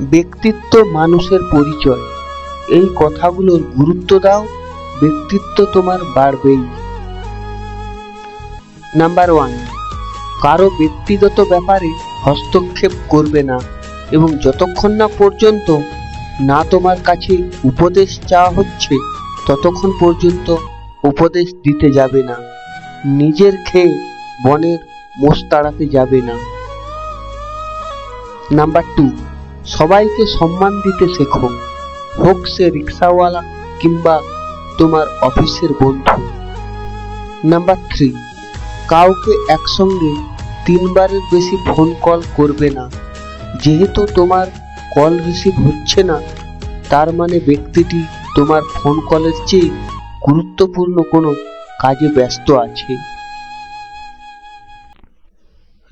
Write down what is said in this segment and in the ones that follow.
ব্যক্তিত্ব মানুষের পরিচয়। এই কথাগুলোর গুরুত্ব দাও, ব্যক্তিত্ব তোমার বাড়বেই। নাম্বার ওয়ান কারও ব্যক্তিগত ব্যাপারে হস্তক্ষেপ করবে না এবং যতক্ষণ না পর্যন্ত না তোমার কাছে উপদেশ চাওয়া হচ্ছে, ততক্ষণ পর্যন্ত উপদেশ দিতে যাবে না। নিজের খেয়ে বনের মোষ তাড়াতে যাবে না। নাম্বার টু সবাইকে সম্মান দিতে শেখো। হোক সে রিক্সাওয়ালা কিংবা তোমার অফিসের বন্ধু। নাম্বার থ্রি কাউকে একসঙ্গে তিনবারের বেশি ফোন কল করবে না। যেহেতু তোমার কল রিসিভ হচ্ছে না, তার মানে ব্যক্তিটি তোমার ফোন কলের চেয়ে গুরুত্বপূর্ণ কোনো কাজে ব্যস্ত আছে।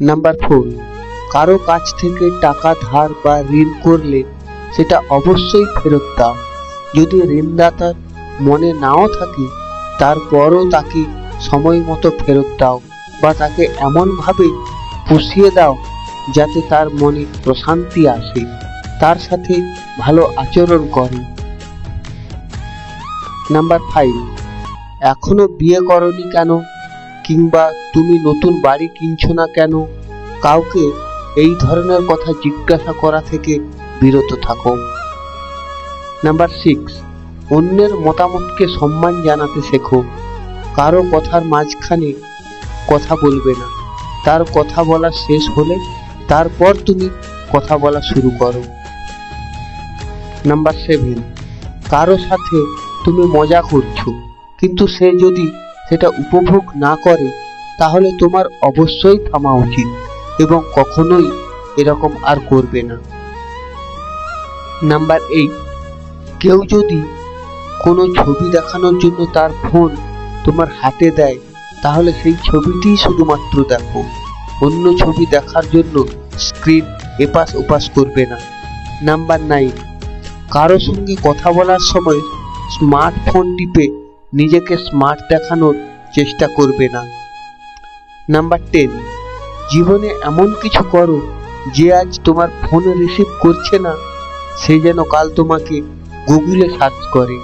নাম্বার ফোর কারও কাছ থেকে টাকা ধার বা ঋণ করলে সেটা অবশ্যই ফেরত দাও। যদি ঋণদাতার মনে নাও থাকে, তারপরও তাকে সময় মতো ফেরত দাও বা তাকে এমনভাবে পুষিয়ে দাও যাতে তার মনে প্রশান্তি আসে, তার সাথে ভালো আচরণ করে। নাম্বার ফাইভ, এখনও বিয়ে করনি কেন? কিংবা তুমি নতুন বাড়ি কিনছো না কেন? কাউকে এই ধরনের কথা জিজ্ঞাসা করা থেকে বিরত থাকো। নাম্বার সিক্স অন্যের মতামতকে সম্মান জানাতে শেখো। কারও কথার মাঝখানে কথা বলবে না। তার কথা বলা শেষ হলে তারপর তুমি কথা বলা শুরু করো। নাম্বার সেভেন কারও সাথে তুমি মজা করছ, কিন্তু সে যদি সেটা উপভোগ না করে, তাহলে তোমার অবশ্যই থামা উচিত। এবং কখনোই এরকম আর করবে না। নাম্বার এইট কেউ যদি কোনো ছবি দেখানোর জন্য তার ফোন তোমার হাতে দেয়, তাহলে সেই ছবিটিই শুধুমাত্র দেখো। অন্য ছবি দেখার জন্য স্ক্রিন এপাশ ওপাশ করবে না। নাম্বার নাইন কারও সঙ্গে কথা বলার সময় স্মার্টফোন টিপে নিজেকে স্মার্ট দেখানোর চেষ্টা করবে না। নাম্বার টেন জীবনে এমন কিছু করো যে আজ তোমার ফোন রিসিভ করছে না, সে যেন কাল তোমাকে গুগলে সার্চ করে।